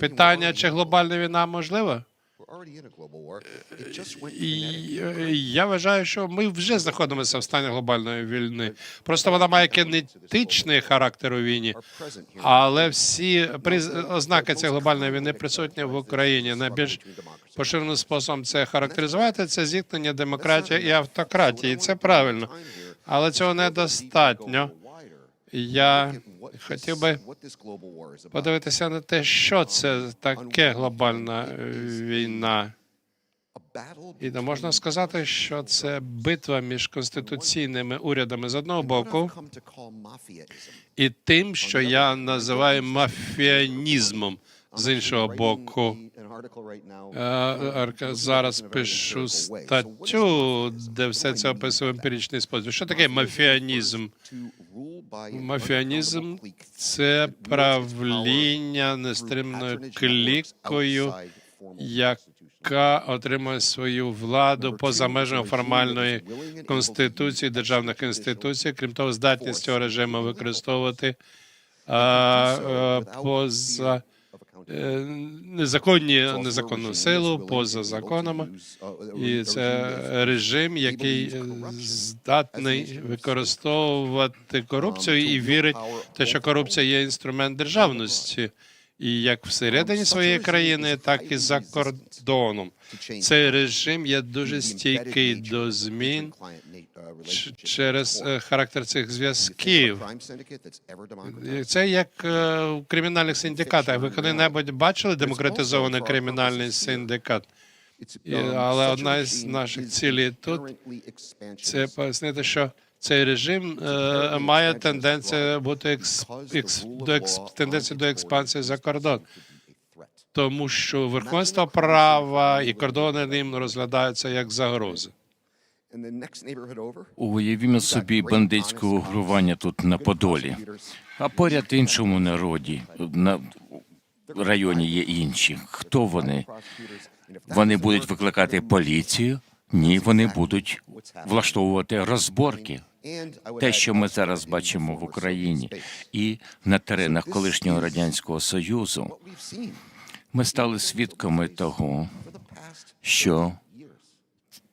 Питання, чи глобальна війна можлива? І е, я вважаю, що ми вже знаходимося в стані глобальної війни. Просто вона має кінетичний характер у війні, але всі ознаки цієї глобальної війни присутні в Україні. Найбільш поширеним способом це характеризувати це зіткнення демократії і автократії. І це правильно, але цього недостатньо. Я хотів би подивитися на те, що це таке глобальна е, війна. І не можна сказати, що це битва між конституційними урядами з одного боку і тим, що я називаю мафіанізмом з іншого боку. Е, Зараз пишу статтю, де все це описує в емпіричний спосіб. Що таке мафіанізм? Мафіанізм це правління нестримною клікою, яка отримує свою владу поза межами формальної конституції державних інституцій, крім того, здатність цього режиму використовувати а, а, поза незаконні незаконну силу поза законами. І це режим, який е, здатний використовувати корупцію і вірить те, що корупція є інструмент державності, і як всередині своєї країни, так і за кордоном. Цей режим є дуже стійкий до змін через е, характер цих зв'язків. І Це як е, в кримінальних синдикатах. Ви коли-небудь бачили демократизований кримінальний синдикат? Але одна із наших цілей тут це пояснити, що цей режим е, має тенденцію бути екс, екс, до екс, тенденцію до експансії за кордон, тому що верховенство права і кордони ним розглядаються як загрози. Уявімо собі бандитське угрування тут на Подолі, а поряд іншому народі. на районі є інші. Хто вони? Вони будуть викликати поліцію? Ні, вони будуть влаштовувати розборки. Те, що ми зараз бачимо в Україні і на теренах колишнього радянського союзу, ми стали свідками того, що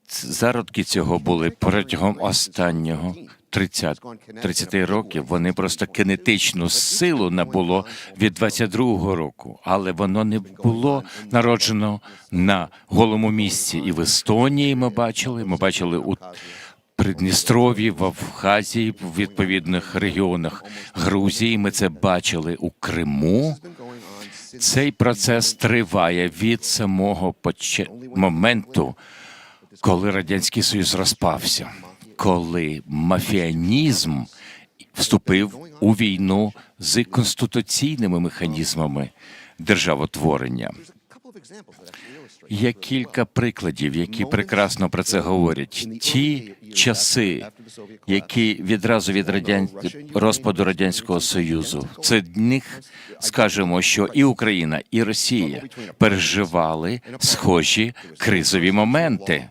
зародки цього були протягом останнього 30, 30 років. Вони просто кинетичну силу набуло від 22-го року, але воно не було народжено на голому місці. І в Естонії ми бачили. Ми бачили у Придністров'ї, в Абхазії, в відповідних регіонах Грузії. Ми це бачили у Криму. Цей процес триває від самого поч... моменту, коли радянський союз розпався, коли мафіанізм вступив у війну з конституційними механізмами державотворення. Є кілька прикладів, які прекрасно про це говорять. Ті часи, які відразу від радян... розпаду радянського союзу, це них скажемо, що і Україна, і Росія переживали схожі кризові моменти.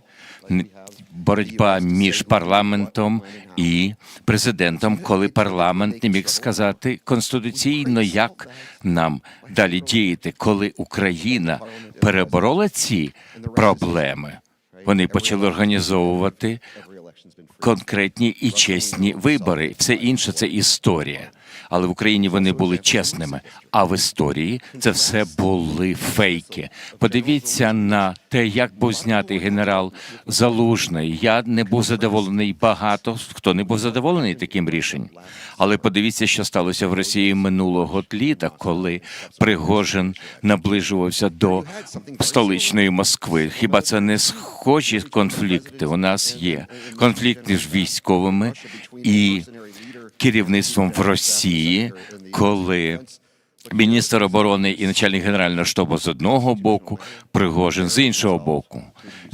Боротьба між парламентом і президентом, коли парламент не міг сказати конституційно, як нам далі діяти, коли Україна переборола ці проблеми. Вони почали організовувати конкретні і чесні вибори. Все інше це історія. Але в Україні вони були чесними. А в історії це все були фейки. Подивіться на те, як був знятий генерал Залужний. Я не був задоволений. Багато хто не був задоволений таким рішенням. Але подивіться, що сталося в Росії минулого літа, коли Пригожин наближувався до столичної Москви. Хіба це не схожі конфлікти? У нас є конфлікт між військовими і керівництвом в Росії, коли міністр оборони і начальник генерального штабу з одного боку, Пригожин з іншого боку.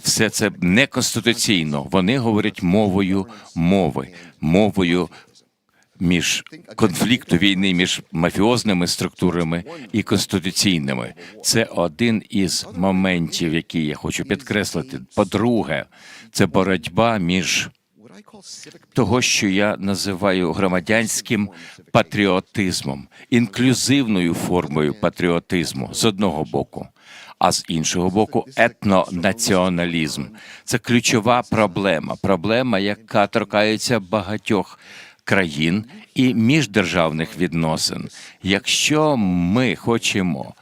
Все це неконституційно. Вони говорять мовою мови, мовою між конфлікту війни між мафіозними структурами і конституційними. Це один із моментів, які я хочу підкреслити. По-друге, це боротьба між того, що я називаю громадянським патріотизмом, інклюзивною формою патріотизму з одного боку, а з іншого боку, етнонаціоналізм. Це ключова проблема, проблема, яка торкається багатьох країн і міждержавних відносин. Якщо ми хочемо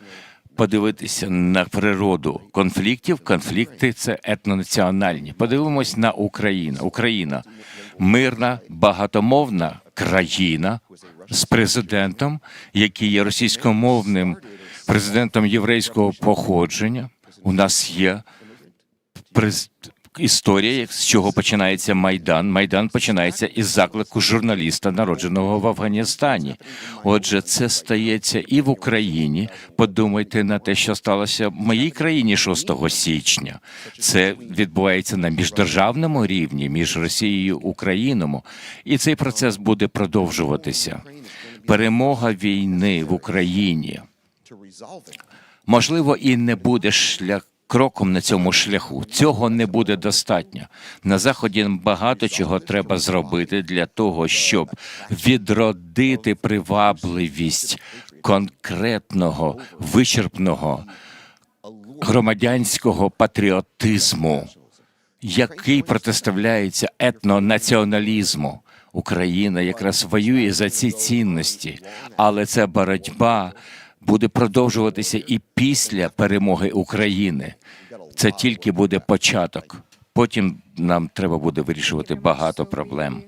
подивитися на природу конфліктів. Конфлікти це етнонаціональні. Подивимось на Україну. Україна мирна, багатомовна країна з президентом, який є російськомовним президентом єврейського походження. У нас є. Історія, з чого починається Майдан. Майдан починається із заклику журналіста, народженого в Афганістані. Отже, це стається і в Україні. Подумайте на те, що сталося в моїй країні 6 січня. Це відбувається на міждержавному рівні між Росією і Україною, і цей процес буде продовжуватися. Перемога війни в Україні можливо, і не буде шлях. Кроком на цьому шляху цього не буде достатньо. На заході багато чого треба зробити для того, щоб відродити привабливість конкретного вичерпного громадянського патріотизму, який протиставляється етнонаціоналізму. Україна якраз воює за ці цінності, але ця боротьба буде продовжуватися і після перемоги України. Це тільки буде початок. Потім нам треба буде вирішувати багато проблем.